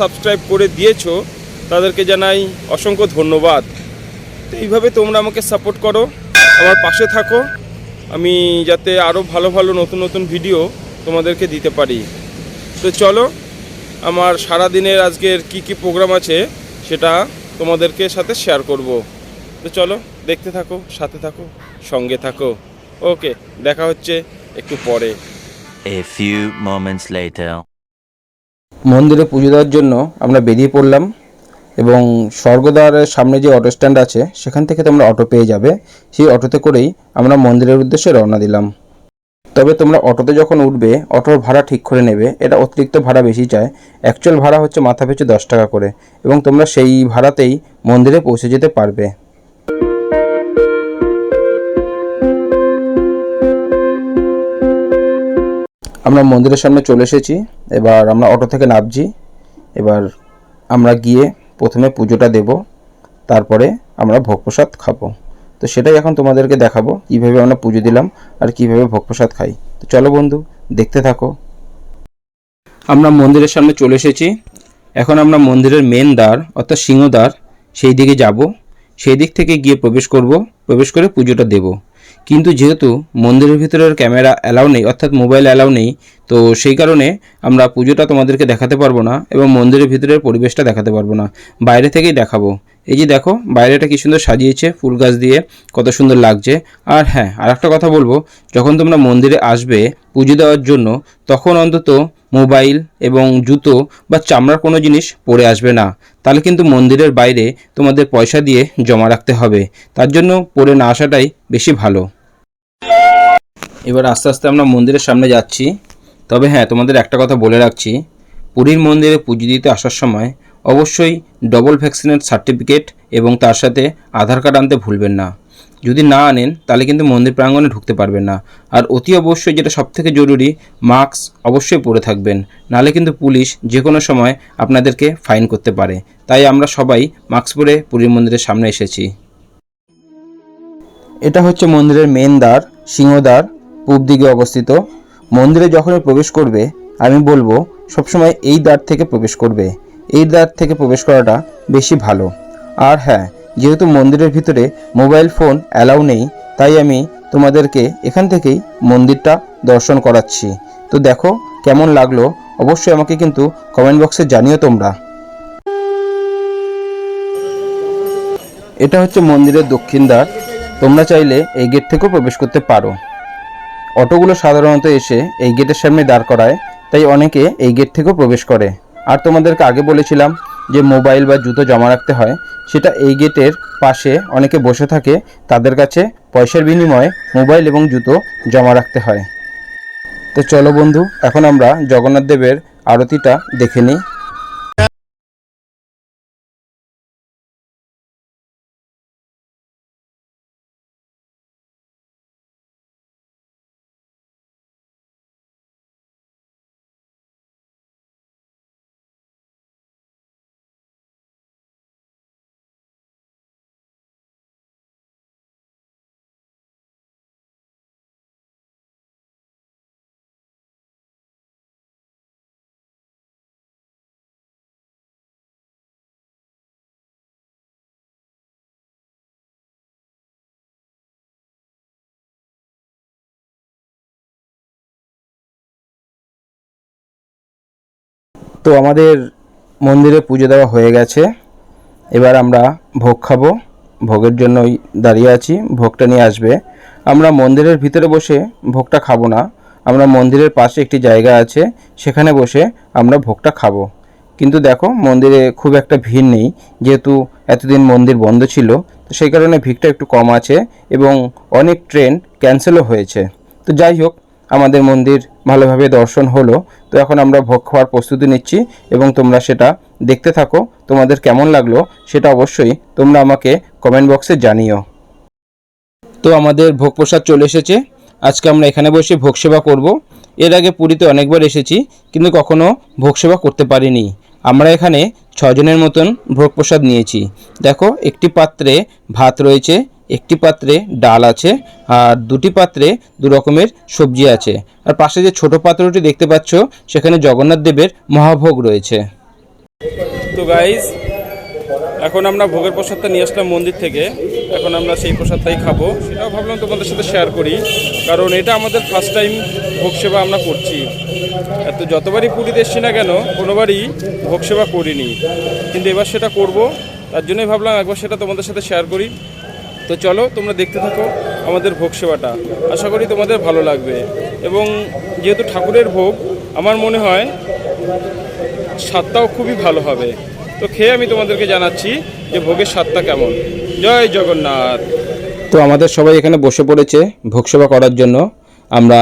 Subscribe করে দিয়েছ, তাদেরকে জানাই অসংখ্য ধন্যবাদ। তো এইভাবে তোমরা আমাকে সাপোর্ট করো, আমার পাশে থাকো। আমি যাতে আরও ভালো ভালো নতুন নতুন ভিডিও তোমাদেরকে দিতে পারি। তো চলো, আমার সারা দিনের আজকের কি কি প্রোগ্রাম আছে সেটা তোমাদেরকে সাথে শেয়ার করব। তো চলো, দেখতে থাকো, সাথে থাকো, সঙ্গে থাকো। ওকে, দেখা হচ্ছে একটু পরে। A few moments later. মন্দিরে পুজো দেওয়ার জন্য আমরা বেরিয়ে পড়লাম এবং স্বর্গদ্বারের সামনে যে অটো স্ট্যান্ড আছে, সেখান থেকে তোমরা অটো পেয়ে যাবে। সেই অটোতে করেই আমরা মন্দিরের উদ্দেশ্যে রওনা দিলাম। তবে তোমরা অটোতে যখন উঠবে অটোর ভাড়া ঠিক করে নেবে। এটা অতিরিক্ত ভাড়া বেশি চায়। অ্যাকচুয়াল ভাড়া হচ্ছে মাথা পিছু দশ টাকা করে। এবং তোমরা সেই ভাড়াতেই মন্দিরে পৌঁছে যেতে পারবে। আমরা মন্দিরের সামনে চলে এসেছি। এবার আমরা অটো থেকে নামছি। এবার আমরা গিয়ে প্রথমে পুজোটা দেব। তারপরে আমরা ভোগ প্রসাদ খাব। তো সেটাই এখন তোমাদেরকে দেখাবো, কীভাবে আমরা পুজো দিলাম আর কীভাবে ভোগ প্রসাদ খাই। তো চলো বন্ধু, দেখতে থাকো। আমরা মন্দিরের সামনে চলে এসেছি। এখন আমরা মন্দিরের মেন দ্বার, অর্থাৎ সিংহদ্বার সেই দিকে যাব। সেই দিক থেকে গিয়ে প্রবেশ করব। প্রবেশ করে পুজোটা দেব। কিন্তু যেহেতু মন্দিরের ভিতরের ক্যামেরা অ্যালাউ নেই, অর্থাৎ মোবাইল অ্যালাউ নেই, তো সেই কারণে আমরা পুজোটা তোমাদেরকে দেখাতে পারব না এবং মন্দিরের ভিতরের পরিবেশটা দেখাতে পারব না। বাইরে থেকেই দেখাবো। এই যে দেখো, বাইরেটা কি সুন্দর সাজিয়েছে, ফুল গাছ দিয়ে কত সুন্দর লাগছে। আর হ্যাঁ আর একটা কথা বলব, যখন তোমরা মন্দিরে আসবে পুজো দেওয়ার জন্য, তখন অন্তত মোবাইল এবং জুতো বা চামড়ার কোনো জিনিস পরে আসবে না। তাহলে কিন্তু মন্দিরের বাইরে তোমাদের পয়সা দিয়ে জমা রাখতে হবে। তার জন্য পরে না আসাটাই বেশি ভালো। এবার আস্তে আস্তে আমরা মন্দিরের সামনে যাচ্ছি। তবে হ্যাঁ তোমাদের একটা কথা বলে রাখছি। পুরীর মন্দিরে পুজো দিতে আসার সময় অবশ্যই ডবল ভ্যাকসিনের সার্টিফিকেট এবং তার সাথে আধার কার্ড আনতে ভুলবেন না। যদি না আনেন, তাহলে কিন্তু মন্দির প্রাঙ্গণে ঢুকতে পারবেন না। আর অতি অবশ্যই যেটা সবথেকে জরুরি মাস্ক অবশ্যই পরে থাকবেন। নাহলে কিন্তু পুলিশ যে কোনো সময় আপনাদেরকে ফাইন করতে পারে। তাই আমরা সবাই মাস্ক পরে পুরীর মন্দিরের সামনে এসেছি। এটা হচ্ছে মন্দিরের মেন দ্বার সিংহদ্বার পূব দিকে অবস্থিত। মন্দিরে যখনই প্রবেশ করবে, আমি বলব, সবসময় এই দ্বার থেকে প্রবেশ করবে। এই দ্বার থেকে প্রবেশ করাটা বেশি ভালো। আর হ্যাঁ যেহেতু মন্দিরের ভিতরে মোবাইল ফোন অ্যালাউ নেই, তাই আমি তোমাদেরকে এখান থেকেই মন্দিরটা দর্শন করাচ্ছি। তো দেখো, কেমন লাগল? অবশ্যই আমাকে কিন্তু কমেন্ট বক্সে জানিও তোমরা। এটা হচ্ছে মন্দিরের দক্ষিণ দ্বার। তোমরা চাইলে এই গেট থেকেও প্রবেশ করতে পারো। অটোগুলো সাধারণত এসে এই গেটের সামনে দাঁড় করায়, তাই অনেকে এই গেট থেকেও প্রবেশ করে। আর তোমাদেরকে আগে বলেছিলাম যে মোবাইল বা জুতো জমা রাখতে হয়, সেটা এই গেটের পাশে অনেকে বসে থাকে, তাদের কাছে পয়সার বিনিময়ে মোবাইল এবং জুতো জমা রাখতে হয়। তো চলো বন্ধু, এখন আমরা জগন্নাথ দেবের আরতিটা দেখে নিই। তো আমাদের মন্দিরে পুজো দেওয়া হয়ে গেছে। এবার আমরা ভোগ খাব। ভোগের জন্যই দাঁড়িয়ে আছি। ভোগটা নিয়ে আসবে। আমরা মন্দিরের ভিতরে বসে ভোগটা খাব না। আমরা মন্দিরের পাশে একটি জায়গা আছে। সেখানে বসে আমরা ভোগটা খাব। কিন্তু দেখো, মন্দিরে খুব একটা ভিড় নেই। যেহেতু এতদিন মন্দির বন্ধ ছিল, তো সেই কারণে ভিড়টা একটু কম আছে এবং অনেক ট্রেন ক্যান্সেলও হয়েছে। তো যাই হোক, আমাদের মন্দির ভালোভাবে দর্শন হলো। তো এখন আমরা ভোগ খাওয়ার প্রস্তুতি নিচ্ছি এবং তোমরা সেটা দেখতে থাকো। তোমাদের কেমন লাগল সেটা অবশ্যই তোমরা আমাকে কমেন্ট বক্সে জানিও। তো আমাদের ভোগ প্রসাদ চলে এসেছে। আজকে আমরা এখানে বসে ভোগ সেবা করব। এর আগে পুরীতে অনেকবার এসেছি, কিন্তু কখনো ভোগ সেবা করতে পারিনি। আমরা এখানে ছজনের মতন ভোগ প্রসাদ নিয়েছি। দেখো, একটি পাত্রে ভাত রয়েছে একটি পাত্রে ডাল আছে আর দুটি পাত্রে দু রকমের সবজি আছে। আর পাশে যে ছোট পাত্রটি দেখতে পাচ্ছ, সেখানে জগন্নাথ দেবের মহাভোগ রয়েছে। তো গাইজ এখন আমরা ভোগের প্রসাদটা নিয়ে আসলাম মন্দির থেকে। এখন আমরা সেই প্রসাদটাই খাব। সেটাও ভাবলাম তোমাদের সাথে শেয়ার করি, কারণ এটা আমাদের ফার্স্ট টাইম ভোগ সেবা আমরা করছি। এত যতবারই পুরীতে এসছি না কেন, কোনোবারই ভোগ সেবা করিনি। কিন্তু এবার সেটা করব, তার জন্যই ভাবলাম একবার সেটা তোমাদের সাথে শেয়ার করি। তো চলো, তোমরা দেখতে থাকো আমাদের ভোগ সেবাটা। আশা করি তোমাদের ভালো লাগবে। এবং যেহেতু ঠাকুরের ভোগ, আমার মনে হয় স্বাদটাও খুবই ভালো হবে। তো খেয়ে আমি তোমাদেরকে জানাচ্ছি যে ভোগের স্বাদটা কেমন। জয় জগন্নাথ। তো আমাদের সবাই এখানে বসে পড়েছে ভোগ সেবা করার জন্য। আমরা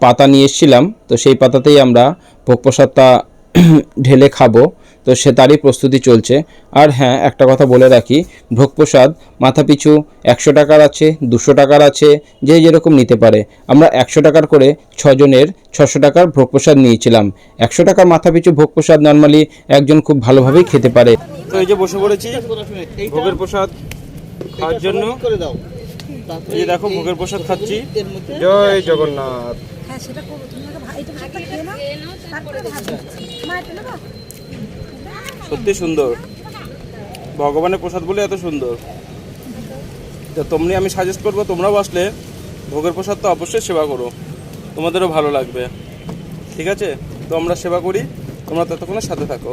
পাতা নিয়ে এসেছিলাম, তো সেই পাতাতেই আমরা ভোগ প্রসাদটা ঢেলে খাব। তো সে তারই প্রস্তুতি চলছে। আর হ্যাঁ একটা কথা বলে রাখি ভোগ প্রসাদ মাথা পিছু একশো টাকার আছে দুশো টাকার আছে যে যেরকম নিতে পারে। আমরা একশো টাকার করে ছজনের ছশো টাকার ভোগ প্রসাদ নিয়েছিলাম। একশো টাকার মাথা পিছু ভোগ প্রসাদ নর্মালি একজন খুব ভালোভাবেই খেতে পারে। তো এই যে বসে পড়েছি ভোগের প্রসাদ খাওয়ার জন্য। এই দেখো ভোগের প্রসাদ খাচ্ছি। জয় জগন্নাথ। হ্যাঁ সেটা করব। তুমি আগে ভা- এইটা ভাতটা খেয়ে নাও তারপরে ভাত দিচ্ছি। মা এটা নেব সত্যি সুন্দর। ভগবানের প্রসাদ বলে এত সুন্দর। তো তোমনি আমি সাজেস্ট করব, তোমরাও আসলে ভোগের প্রসাদ তো অবশ্যই সেবা করো। তোমাদেরও ভালো লাগবে। ঠিক আছে? তো আমরা সেবা করি। তোমরা ততক্ষণে সাথে থাকো।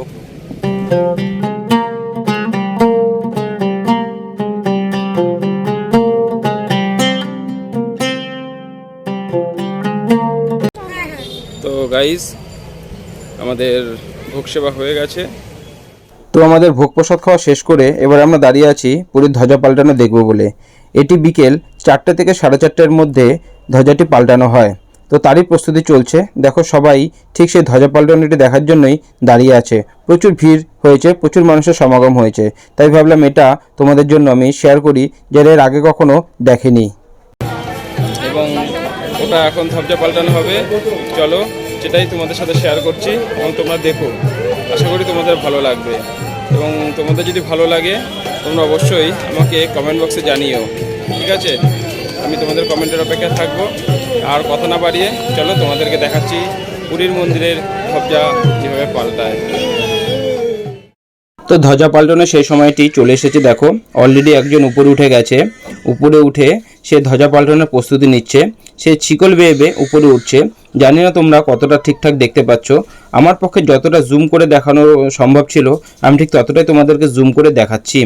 তো গাইস আমাদের ভোগ সেবা হয়ে গেছে। তো আমাদের ভোগ প্রসাদ খাওয়া শেষ করে এবার আমরা দাঁড়িয়ে আছি পুরীর ধ্বজা পাল্টানো দেখব বলে। এটি বিকেল চারটে থেকে সাড়ে চারটের মধ্যে ধ্বজাটি পাল্টানো হয়। তো তারই প্রস্তুতি চলছে। দেখো সবাই ঠিক সেই ধ্বজা পাল্টানোটি দেখার জন্যই দাঁড়িয়ে আছে। প্রচুর ভিড় হয়েছে, প্রচুর মানুষের সমাগম হয়েছে। তাই ভাবলাম এটা তোমাদের জন্য আমি শেয়ার করি, যারা এর আগে কখনো দেখেনি। এবং ওটা এখন ধাপটা পাল্টানো হবে। চলো। সেটাই তোমাদের সাথে শেয়ার করছি এবং তোমরা দেখো। আশা করি তোমাদের ভালো লাগবে। এবং তোমাদের যদি ভালো লাগে, তোমরা অবশ্যই আমাকে কমেন্ট বক্সে জানিও। ঠিক আছে? আমি তোমাদের কমেন্টের অপেক্ষায় থাকব। আর কথা না বাড়িয়ে, চলো তোমাদেরকে দেখাচ্ছি পুরীর মন্দিরের ধ্বজা কীভাবে পাল্টায়। তো ধ্বজা পাল্টানোর সেই সময়টি চলে এসেছে, দেখো। অলরেডি একজন উপরে উঠে গেছে। উপরে উঠে সে ধ্বজা পাল্টানোর প্রস্তুতি নিচ্ছে। সে শিকল বেয়ে বেয়ে উপরে উঠছে। জানি না তোমরা কতটা ঠিকঠাক দেখতে পাচ্ছ। আমার পক্ষে যতটা জুম করে দেখানো সম্ভব ছিল, আমি ঠিক ততটাই তোমাদেরকে জুম করে দেখাচ্ছি।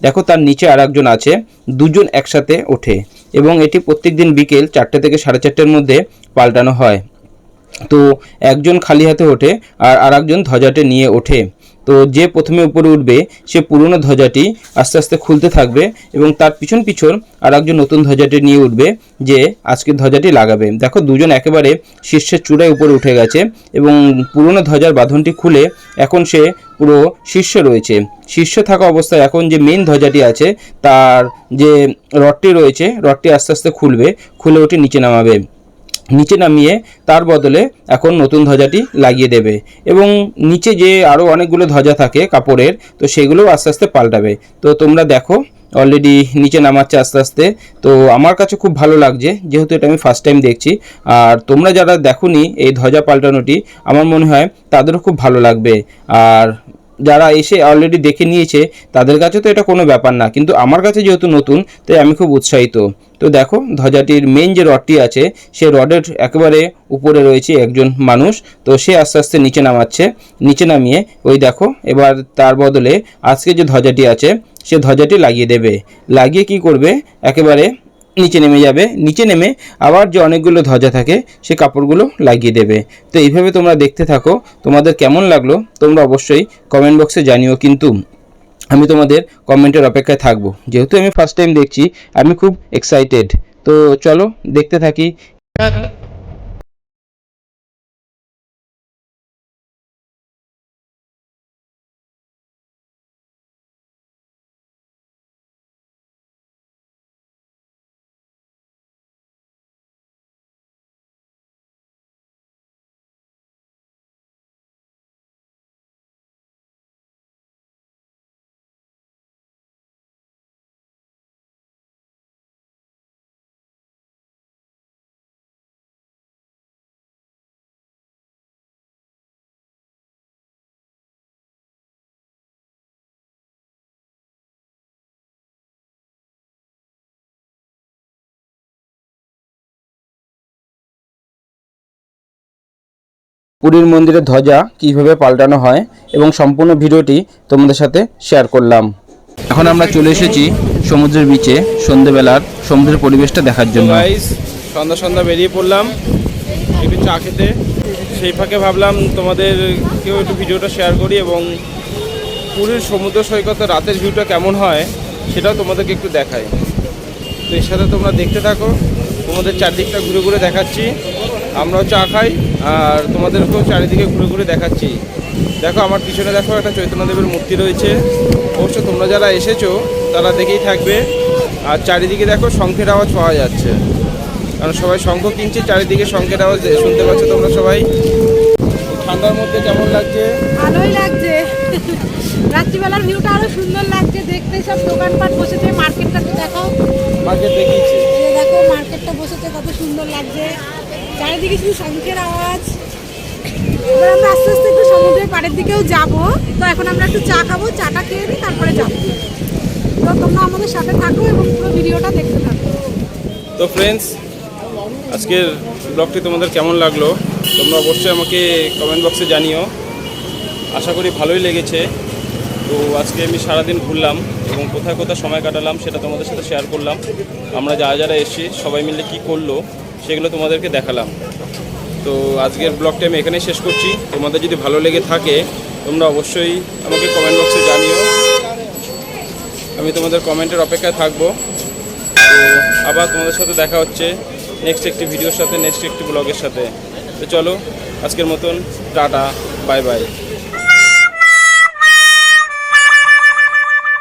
দেখো, তার নিচে আর একজন আছে। দুজন একসাথে ওঠে এবং এটি প্রত্যেক দিন বিকেল চারটে থেকে সাড়ে চারটের মধ্যে পাল্টানো হয়। তো একজন খালি হাতে ওঠে আর আরেকজন ধ্বজাটি নিয়ে ওঠে। তো যে প্রথমে উপরে উঠবে, সে পুরনো ধ্বজাটি আস্তে আস্তে খুলতে থাকবে এবং তার পিছন পিছন আর একজন নতুন ধ্বজাটি নিয়ে উঠবে যে আজকে ধ্বজাটি লাগাবে। দেখো, দুজন একেবারে শীর্ষের চূড়ায় উপরে উঠে গেছে এবং পুরনো ধ্বজার বাঁধনটি খুলে এখন সে পুরো শীর্ষে রয়েছে। শীর্ষে থাকা অবস্থায় এখন যে মেন ধ্বজাটি আছে, তার যে রডটি রয়েছে, রডটি আস্তে আস্তে খুলবে, খুলে ওটি নিচে নামাবে। নিচে নামিয়ে তার বদলে এখন নতুন ধ্বজাটি লাগিয়ে দেবে। এবং নিচে যে আরও অনেকগুলো ধ্বজা থাকে কাপড়ের, তো সেগুলোও আস্তে আস্তে পাল্টাবে। তো তোমরা দেখো অলরেডি নিচে নামাচ্ছে আস্তে আস্তে। তো আমার কাছে খুব ভালো লাগছে, যেহেতু এটা আমি ফার্স্ট টাইম দেখছি। আর তোমরা যারা দেখোনি এই ধ্বজা পাল্টানোটি, আমার মনে হয় তাদেরও খুব ভালো লাগবে। আর যারা এসে অলরেডি দেখে নিয়েছে, তাদের কাছে তো এটা কোনো ব্যাপার না। কিন্তু আমার কাছে যেহেতু নতুন, তাই আমি খুব উৎসাহিত। তো দেখো, ধ্বজাটির মেন যে রডটি আছে, সে রডের একেবারে উপরে রয়েছে একজন মানুষ। তো সে আস্তে আস্তে নিচে নামাচ্ছে। নিচে নামিয়ে, ওই দেখো, এবার তার বদলে আজকে যে ধ্বজাটি আছে, সে ধ্বজাটি লাগিয়ে দেবে। লাগিয়ে কি করবে? একেবারে নিচে নেমে যাবে। নিচে নেমে আবার যে অনেকগুলো ধ্বজা থাকে, সে কাপড়গুলো লাগিয়ে দেবে। তো এইভাবে তোমরা দেখতে থাকো, তোমাদের কেমন লাগল, তোমরা অবশ্যই কমেন্ট বক্সে জানিও। কিন্তু আমি তোমাদের কমেন্টের অপেক্ষায় থাকব। যেহেতু আমি ফার্স্ট টাইম দেখছি, আমি খুব এক্সাইটেড তো চলো দেখতে থাকি। পুরীর মন্দিরের ধ্বজা কীভাবে পাল্টানো হয় এবং সম্পূর্ণ ভিডিওটি তোমাদের সাথে শেয়ার করলাম। এখন আমরা চলে এসেছি সমুদ্রের বিচে সন্ধেবেলার সমুদ্রের পরিবেশটা দেখার জন্য। সন্ধ্যা সন্ধ্যা বেরিয়ে পড়লাম। একটু চা খেতে। সেই ফাঁকে ভাবলাম তোমাদেরকেও একটু ভিডিওটা শেয়ার করি এবং পুরীর সমুদ্র সৈকতে রাতের ভিউটা কেমন হয় সেটাও তোমাদেরকে একটু দেখাই। তো এর সাথে তোমরা দেখতে থাকো। তোমাদের চারদিকটা ঘুরে ঘুরে দেখাচ্ছি। আমরাও চা খাই আর তোমাদেরকেও চারিদিকে ঘুরে ঘুরে দেখাচ্ছি। দেখো আমার পিছনে দেখো একটা চৈতন্যদেবের মূর্তি রয়েছে। অবশ্য তোমরা যারা এসেছ তারা দেখেই থাকবে। আর চারিদিকে দেখো শঙ্খের আওয়াজ পাওয়া যাচ্ছে। কারণ সবাই শঙ্খ কিনছে চারিদিকে শঙ্খের আওয়াজ শুনতে পাচ্ছ তোমরা সবাই। ঠান্ডার মধ্যে কেমন লাগছে? ভালোই লাগছে। রাত্রিবেলার ভিউটা আরও সুন্দর লাগছে। দেখতে সব দোকানপাট বসেছে মার্কেটটা তো দেখো। মার্কেট দেখিয়েছি। দেখো মার্কেটটা বসেছে কত সুন্দর লাগছে। চারিদিকে শুধু শঙ্খের আওয়াজ। এবার আমরা আস্তে আস্তে একটু সমুদ্রের পাড়ের দিকেও যাব। তো এখন আমরা একটু চা খাব, চাটা খেয়ে নিই তারপরে যাব। তো তোমরা আমাদের সাথে থাকো এবং পুরো ভিডিওটা দেখতে থাকো। তো ফ্রেন্ডস আজকের ব্লগটি তোমাদের কেমন লাগল? তোমরা অবশ্যই আমাকে কমেন্ট বক্সে জানিও। আশা করি ভালোই লেগেছে। তো আজকে আমি সারাদিন ঘুরলাম এবং কোথায় কোথায় সময় কাটালাম সেটা তোমাদের সাথে শেয়ার করলাম। আমরা যারা যারা এসেছি, সবাই মিলে কি করল সেগুলো তোমাদেরকে দেখালাম। তো আজকের ব্লগটা আমি এখানেই শেষ করছি। তোমাদের যদি ভালো লেগে থাকে, তোমরা অবশ্যই আমাকে কমেন্ট বক্সে জানিও। আমি তোমাদের কমেন্টের অপেক্ষায় থাকব। তো আবার তোমাদের সাথে দেখা হচ্ছে নেক্সট একটি ভিডিওর সাথে নেক্সট একটি ব্লগের সাথে। তো চলো, আজকের মতন, টাটা বাই বাই